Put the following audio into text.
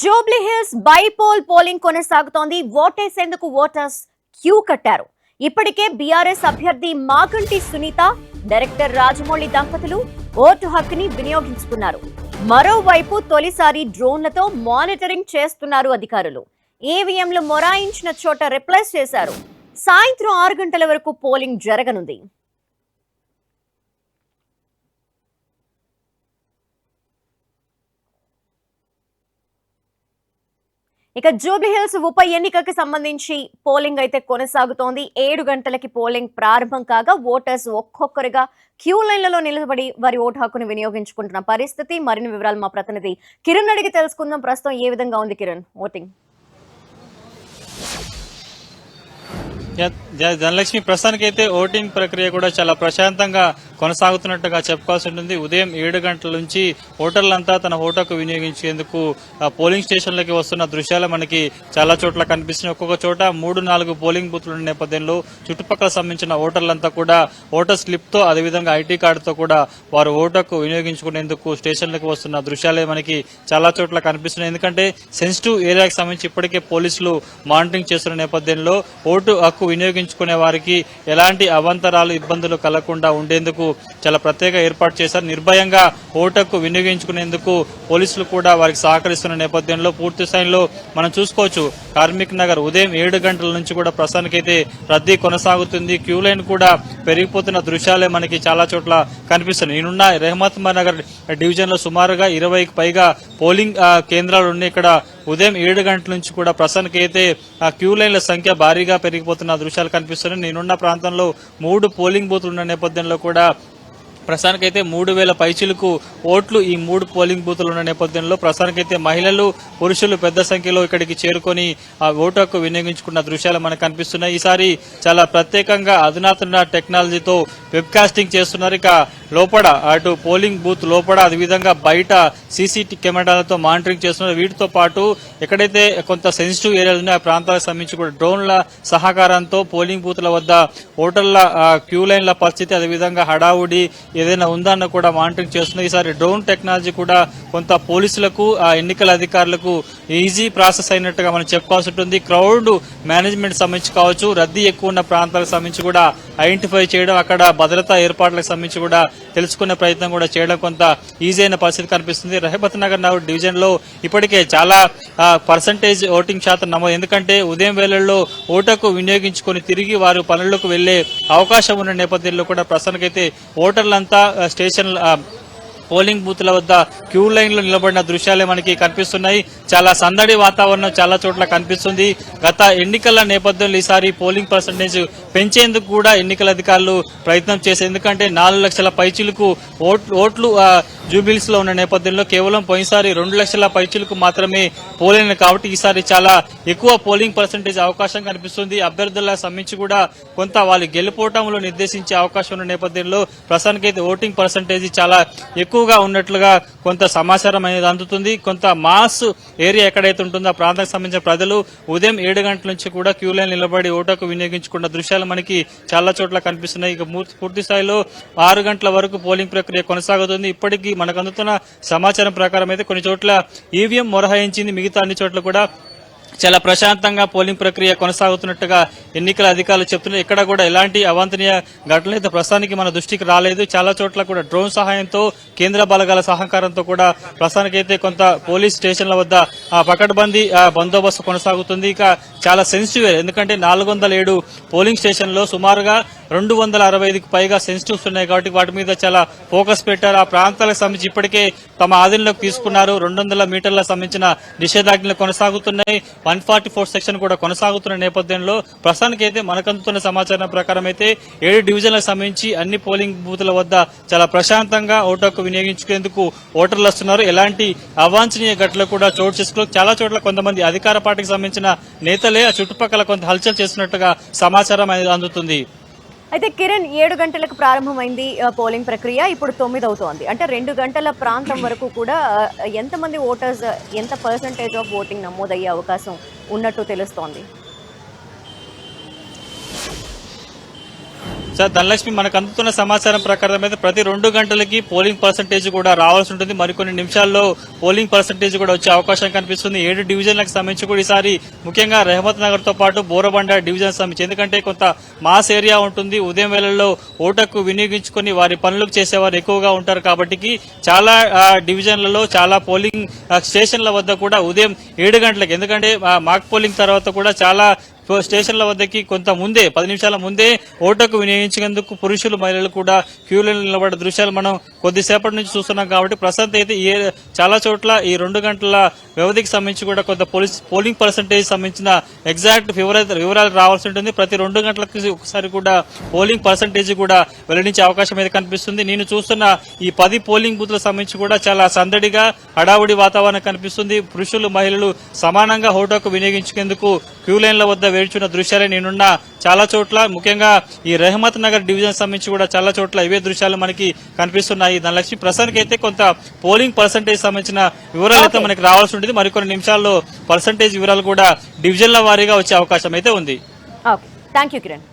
Jubilee hills bypoll polling కొనసాగుతోంది. ఓటేసేందుకు voters queue కట్టారు. ఇప్పటికే బీఆర్ఎస్ అభ్యర్థి మాగంటి సునీత డైరెక్టర్ రాజమౌళి దంపతులు ఓటు హక్కుని వినియోగించుకున్నారు. మరోవైపు తొలిసారి డ్రోన్లతో మానిటరింగ్ చేస్తున్నారు అధికారులు. ఈవీఎంలు మొరాయించిన చోట రిప్లేస్ చేశారు. సాయంత్రం ఆరు గంటల వరకు పోలింగ్ జరగనుంది. ఇక జూబ్లీహిల్స్ ఉప ఎన్నికకి సంబంధించి పోలింగ్ అయితే కొనసాగుతోంది. ఏడు గంటలకి పోలింగ్ ప్రారంభం కాగా ఓటర్స్ ఒక్కొక్కరుగా క్యూ లైన్లలో నిలబడి వారి ఓటు హక్కును వినియోగించుకుంటున్న పరిస్థితి. మరిన్ని వివరాలు మా ప్రతినిధి కిరణ్ అడిగి తెలుసుకుందాం. ప్రస్తుతం ఏ విధంగా ఉంది కిరణ్? ఓటింగ్. జ- జ- ధనలక్ష్మి ప్రస్తుతానికి అయితే ఓటింగ్ ప్రక్రియ కూడా చాలా ప్రశాంతంగా కొనసాగుతున్నట్టుగా చెప్పుకోవాల్సి ఉంటుంది. ఉదయం ఏడు గంటల నుంచి ఓటర్లంతా తన ఓటర్కు వినియోగించేందుకు పోలింగ్ స్టేషన్లకి వస్తున్న దృశ్యాలు మనకి చాలా చోట్ల కనిపిస్తున్నాయి. ఒక్కొక్క చోట మూడు నాలుగు పోలింగ్ బూత్లు ఉన్న నేపథ్యంలో చుట్టుపక్కల సంబంధించిన ఓటర్లంతా కూడా ఓటర్ స్లిప్తో అదేవిధంగా ఐటీ కార్డుతో కూడా వారు ఓటర్కు వినియోగించుకునేందుకు స్టేషన్లకు వస్తున్న దృశ్యాలే మనకి చాలా చోట్ల కనిపిస్తున్నాయి. ఎందుకంటే సెన్సిటివ్ ఏరియాకి సంబంధించి ఇప్పటికే పోలీసులు మానిటరింగ్ చేస్తున్న నేపథ్యంలో ఓటు హక్కు వినియోగించుకునే వారికి ఎలాంటి అవాంతరాలు ఇబ్బందులు కలగకుండా ఉండేందుకు చాలా ప్రత్యేక ఏర్పాటు చేశారు. నిర్భయంగా ఓటకు వినియోగించుకునేందుకు పోలీసులు కూడా వారికి సహకరిస్తున్న నేపథ్యంలో పూర్తి స్థాయిలో మనం చూసుకోవచ్చు. కార్మిక్ నగర్ ఉదయం ఏడు గంటల నుంచి కూడా ప్రస్తుతానికైతే రద్దీ కొనసాగుతుంది. క్యూ లైన్ కూడా పెరిగిపోతున్న దృశ్యాలే మనకి చాలా చోట్ల కనిపిస్తున్నాయి. నేనున్న రెహమత్ నగర్ డివిజన్లో సుమారుగా ఇరవైకి పైగా పోలింగ్ కేంద్రాలు ఉన్నాయి. ఇక్కడ ఉదయం ఏడు గంటల నుంచి కూడా ప్రస్తుతానికి అయితే ఆ క్యూ లైన్ల సంఖ్య భారీగా పెరిగిపోతున్న దృశ్యాలు కనిపిస్తున్నాయి. నేనున్న ప్రాంతంలో మూడు పోలింగ్ బూత్లు ఉన్న నేపథ్యంలో కూడా ప్రస్తుతానికైతే మూడు వేల పైచీలకు ఓట్లు ఈ మూడు పోలింగ్ బూతులు ఉన్న నేపథ్యంలో ప్రస్తుతానికైతే మహిళలు పురుషులు పెద్ద సంఖ్యలో ఇక్కడికి చేరుకొని ఆ ఓటు హక్కు వినియోగించుకున్న దృశ్యాలు మనకు కనిపిస్తున్నాయి. ఈసారి చాలా ప్రత్యేకంగా అధునాతన టెక్నాలజీతో వెబ్ కాస్టింగ్ చేస్తున్నారు. ఇక లోపల అటు పోలింగ్ బూత్ లోపల అదేవిధంగా బయట సీసీటీ కెమెరాలతో మానిటరింగ్ చేస్తున్నారు. వీటితో పాటు ఎక్కడైతే కొంత సెన్సిటివ్ ఏరియాలు ఉన్నాయో ఆ ప్రాంతాలకు సంబంధించి కూడా డ్రోన్ల సహకారంతో పోలింగ్ బూత్ల వద్ద ఓటర్ల క్యూ లైన్ల పరిస్థితి అదేవిధంగా హడావుడి ఏదైనా ఉందా అన్న కూడా మానిటరింగ్ చేస్తున్నాయి ఈసారి డ్రోన్ టెక్నాలజీ కూడా కొంత పోలీసులకు ఆ ఎన్నికల అధికారులకు ఈజీ ప్రాసెస్ అయినట్టుగా మనం చెప్పుకోవాల్సి ఉంటుంది. క్రౌడ్ మేనేజ్మెంట్ సంబంధించి కావచ్చు రద్దీ ఎక్కువ ఉన్న ప్రాంతాలకు సంబంధించి కూడా ఐడెంటిఫై చేయడం అక్కడ భద్రతా ఏర్పాట్లకు సంబంధించి కూడా తెలుసుకునే ప్రయత్నం కూడా చేయడం కొంత ఈజీ అయిన పరిస్థితి కనిపిస్తుంది. రహబత్ నగర్ నగర్ డివిజన్లో ఇప్పటికే చాలా పర్సంటేజ్ ఓటింగ్ శాతం నమోదు. ఎందుకంటే ఉదయం వేళల్లో ఓటకు వినియోగించుకొని తిరిగి వారు పనులకు వెళ్ళే అవకాశం ఉన్న నేపథ్యంలో కూడా ప్రస్తుతానికైతే ఓటర్లంతా అంతా స్టేషన్ పోలింగ్ బూత్ల వద్ద క్యూ లైన్లో నిలబడిన దృశ్యాలే మనకి కనిపిస్తున్నాయి. చాలా సందడి వాతావరణం చాలా చోట్ల కనిపిస్తుంది. గత ఎన్నికల నేపథ్యంలో ఈసారి పోలింగ్ పర్సంటేజ్ పెంచేందుకు కూడా ఎన్నికల అధికారులు ప్రయత్నం చేశారు. ఎందుకంటే నాలుగు లక్షల పైచిలకు ఓట్- ఓట్లు జూబిల్స్లో జూబిల్స్లో ఉన్న నేపథ్యంలో కేవలం పోయినసారి రెండు లక్షల పైచీలకు మాత్రమే పోలింగ్ కాబట్టి ఈసారి చాలా ఎక్కువ పోలింగ్ పర్సంటేజ్ అవకాశం కనిపిస్తుంది. అభ్యర్థుల సంబంధించి కూడా కొంత వాళ్ళు గెలుపోవటంలో నిర్దేశించే అవకాశం ఉన్న నేపథ్యంలో ప్రస్తుతానికైతే ఓటింగ్ పర్సంటేజ్ చాలా ఎక్కువగా ఉన్నట్లుగా కొంత సమాచారం అనేది అందుతుంది. కొంత మాస్ ఏరియా ఎక్కడైతే ఉంటుందో ఆ ప్రాంతానికి సంబంధించిన ప్రజలు ఉదయం ఏడు గంటల నుంచి కూడా క్యూ లైన్ నిలబడి ఓటకు వినియోగించుకున్న దృశ్యాలు మనకి చాలా చోట్ల కనిపిస్తున్నాయి. ఇక పూర్తి- పూర్తి స్థాయిలో ఆరు గంటల వరకు పోలింగ్ ప్రక్రియ కొనసాగుతుంది. ఇప్పటికీ మనకు అందుతున్న సమాచారం ప్రకారం అయితే కొన్ని చోట్ల ఈవీఎం మొరహాయించింది. మిగతా అన్ని చోట్ల కూడా చాలా ప్రశాంతంగా పోలింగ్ ప్రక్రియ కొనసాగుతున్నట్టుగా ఎన్నికల అధికారులు చెప్తున్నారు. ఇక్కడ కూడా ఎలాంటి అవాంఛనీయ ఘటనలు అయితే ప్రస్తుతానికి మన దృష్టికి రాలేదు. చాలా చోట్ల కూడా డ్రోన్ సహాయంతో కేంద్ర బలగాల సహకారంతో కూడా ప్రస్తుతానికి అయితే కొంత పోలీస్ స్టేషన్ల వద్ద ఆ, పకడ్బందీ బందోబస్తు కొనసాగుతుంది. ఇక చాలా సెన్సిటివ్ ఎందుకంటే నాలుగు వందల ఏడు పోలింగ్ స్టేషన్లో సుమారుగా రెండు వందల అరవై ఐదుకు పైగా సెన్సిటివ్స్ ఉన్నాయి కాబట్టి వాటి మీద చాలా ఫోకస్ పెట్టారు. ఆ ప్రాంతాలకు సంబంధించి ఇప్పటికే తమ ఆధీనంలోకి తీసుకున్నారు. రెండు వందల మీటర్ల సంబంధించిన నిషేధాజ్ఞలు కొనసాగుతున్నాయి. వన్ ఫార్టీ ఫోర్ సెక్షన్ కూడా కొనసాగుతున్న నేపథ్యంలో ప్రస్తుతానికి అయితే మనకు అందుతున్న సమాచారం ప్రకారం అయితే ఏడు డివిజన్లకు సంబంధించి అన్ని పోలింగ్ బూతుల వద్ద చాలా ప్రశాంతంగా ఓటు హక్కు వినియోగించుకునేందుకు ఓటర్లు వస్తున్నారు. ఎలాంటి అవాంఛనీయ ఘటనలు కూడా చోటు చేసుకో చాలా చోట్ల కొంతమంది అధికార పార్టీకి సంబంధించిన నేతలే ఆ చుట్టుపక్కల కొంత హల్చల్ చేస్తున్నట్టుగా సమాచారం అనేది అందుతుంది. అయితే కిరణ్ ఏడు గంటలకు ప్రారంభమైంది పోలింగ్ ప్రక్రియ. ఇప్పుడు తొమ్మిది అవుతోంది అంటే రెండు గంటల ప్రాంతం వరకు కూడా ఎంతమంది ఓటర్స్ ఎంత పర్సంటేజ్ ఆఫ్ ఓటింగ్ నమోదయ్యే అవకాశం ఉన్నట్టు తెలుస్తోంది? సార్ ధనలక్ష్మి మనకు అందుతున్న సమాచారం ప్రకారం అయితే ప్రతి రెండు గంటలకి పోలింగ్ పర్సంటేజ్ కూడా రావాల్సి ఉంటుంది. మరికొన్ని నిమిషాల్లో పోలింగ్ పర్సంటేజ్ కూడా వచ్చే అవకాశం కనిపిస్తుంది. ఏడు డివిజన్లకు సంబంధించి కూడా ఈసారి ముఖ్యంగా రెహమత్ నగర్తో పాటు బోరబండ డివిజన్ సంబంధించి. ఎందుకంటే కొంత మాస్ ఏరియా ఉంటుంది. ఉదయం వేళల్లో ఓటకు వినియోగించుకొని వారి పనులకు చేసేవారు ఎక్కువగా ఉంటారు కాబట్టి చాలా డివిజన్లలో చాలా పోలింగ్ స్టేషన్ల వద్ద కూడా ఉదయం ఏడు గంటలకు. ఎందుకంటే మాక్ పోలింగ్ తర్వాత కూడా చాలా స్టేషన్ల వద్దకి కొంత ముందే పది నిమిషాల ముందే ఓటకు వినియోగించేందుకు పురుషులు మహిళలు కూడా క్యూలో నిలబడే దృశ్యాలు మనం కొద్దిసేపటి నుంచి చూస్తున్నాం కాబట్టి ప్రస్తుతం అయితే చాలా చోట్ల ఈ రెండు గంటల వ్యవధికి సంబంధించి కూడా కొంత పోలీస్ పోలింగ్ పర్సంటేజ్ సంబంధించిన ఎగ్జాక్ట్ వివరాలు వివరాలు రావాల్సి ఉంటుంది. ప్రతి రెండు గంటలకు ఒకసారి కూడా పోలింగ్ పర్సంటేజ్ కూడా వెల్లడించే అవకాశం అయితే కనిపిస్తుంది. నేను చూస్తున్న ఈ పది పోలింగ్ బూత్లకు సంబంధించి కూడా చాలా సందడిగా హడావుడి వాతావరణం కనిపిస్తుంది. పురుషులు మహిళలు సమానంగా హోటోకు వినియోగించుకునేందుకు క్యూ లైన్ల వద్ద వేడుచున్న దృశ్యాలే నేనున్న చాలా చోట్ల. ముఖ్యంగా ఈ రెహమత్ నగర్ డివిజన్ సంబంధించి కూడా చాలా చోట్ల ఇవే దృశ్యాలు మనకి కనిపిస్తున్నాయి. ధనలక్ష్మి ప్రస్తుతానికి అయితే కొంత పోలింగ్ పర్సంటేజ్ సంబంధించిన వివరాలు అయితే మనకి రావాల్సి ఉంటుంది. మరికొన్ని నిమిషాల్లో పర్సంటేజ్ వివరాలు కూడా డివిజన్ల వారీగా వచ్చే అవకాశం అయితే ఉంది. Thank you Kiran.